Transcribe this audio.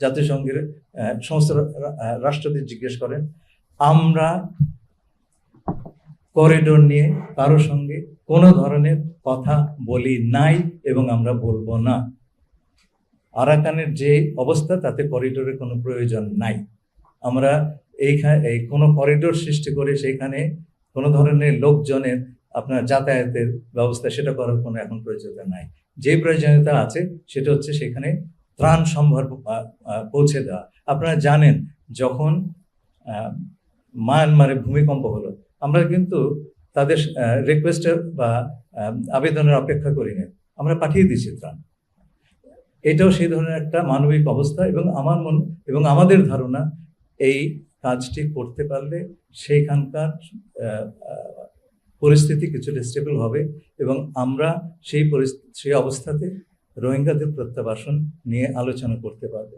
জাতিসংঘের সমস্ত রাষ্ট্রদের জিজ্ঞেস করেন, আমরা করিডোর নিয়ে কারোর সঙ্গে কোনো ধরনের কথা বলি নাই এবং আমরা বলব না। আরাকানের যে অবস্থা, তাতে করিডোরের কোনো প্রয়োজন নাই। আমরা এইখানে এই কোনো করিডোর সৃষ্টি করে সেখানে কোনো ধরনের লোকজনের আপনার যাতায়াতের ব্যবস্থা, সেটা করার কোনো এখন প্রয়োজনীয়তা নাই। যে প্রয়োজনীয়তা আছে, সেটা হচ্ছে সেখানে ত্রাণ সম্ভার পৌঁছে দেওয়া। আপনারা জানেন, যখন মায়ানমারে ভূমিকম্প হলো, আমরা কিন্তু তাদের রিকোয়েস্টের বা আবেদনের অপেক্ষা করি না আমরা পাঠিয়ে দিয়েছি ত্রাণ। এটাও সেই ধরনের একটা মানবিক অবস্থা এবং আমার মন, এবং আমাদের ধারণা, এই কাজটি করতে পারলে সেইখানকার পরিস্থিতি কিছুটা স্টেবল হবে এবং আমরা সেই পরিস্থিতি, সেই অবস্থাতে রোহিঙ্গাদের প্রত্যাবাসন নিয়ে আলোচনা করতে পারব।